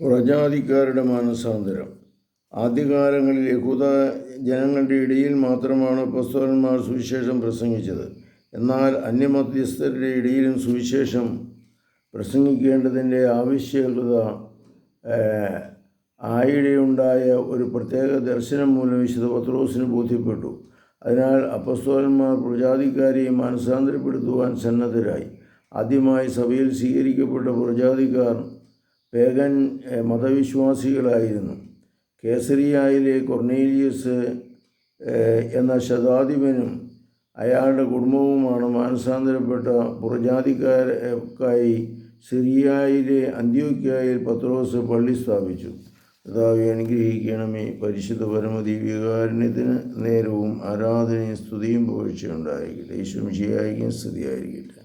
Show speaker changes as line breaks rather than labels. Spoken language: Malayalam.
പുറജാതിക്കാരുടെ മാനസാന്തരം. ആദ്യകാലങ്ങളിൽ യഹൂദ ജനങ്ങളുടെ ഇടയിൽ മാത്രമാണ് അപ്പസ്തോലന്മാർ സുവിശേഷം പ്രസംഗിച്ചത്. എന്നാൽ അന്യമധ്യസ്ഥരുടെ ഇടയിലും സുവിശേഷം പ്രസംഗിക്കേണ്ടതിന്റെ ആവശ്യകത ആയിടെയുണ്ടായ ഒരു പ്രത്യേക ദർശനം മൂലം വിശുദ്ധ പത്രോസിന് ബോധ്യപ്പെട്ടു. അതിനാൽ അപ്പസ്തോലന്മാർ പ്രജാതിക്കാരെയും മാനസാന്തരപ്പെടുത്തുവാൻ സന്നദ്ധരായി. ആദ്യമായി സഭയിൽ സ്വീകരിക്കപ്പെട്ട പ്രജാതിക്കാർ പേഗൻ മതവിശ്വാസികളായിരുന്നു. കേസരിയായിലെ കൊർണേലിയസ് എന്ന ശതാധിപനും അയാളുടെ കുടുംബവുമാണ് മാനസാന്തരപ്പെട്ട പുറജാതിക്കാർക്കായി സിറിയായിലെ അന്ത്യോക്യായിൽ പത്രോസ് പള്ളി സ്ഥാപിച്ചു. കർത്താവെ അനുഗ്രഹിക്കണമേ. പരിശുദ്ധ പരമതി വികാരണത്തിന് നേരവും ആരാധനയും സ്തുതിയും പുകഴ്ചയുണ്ടായിരിക്കട്ടെ ഈശ്വരം ശിയായിരിക്കും സ്തുതിയായിരിക്കട്ടെ.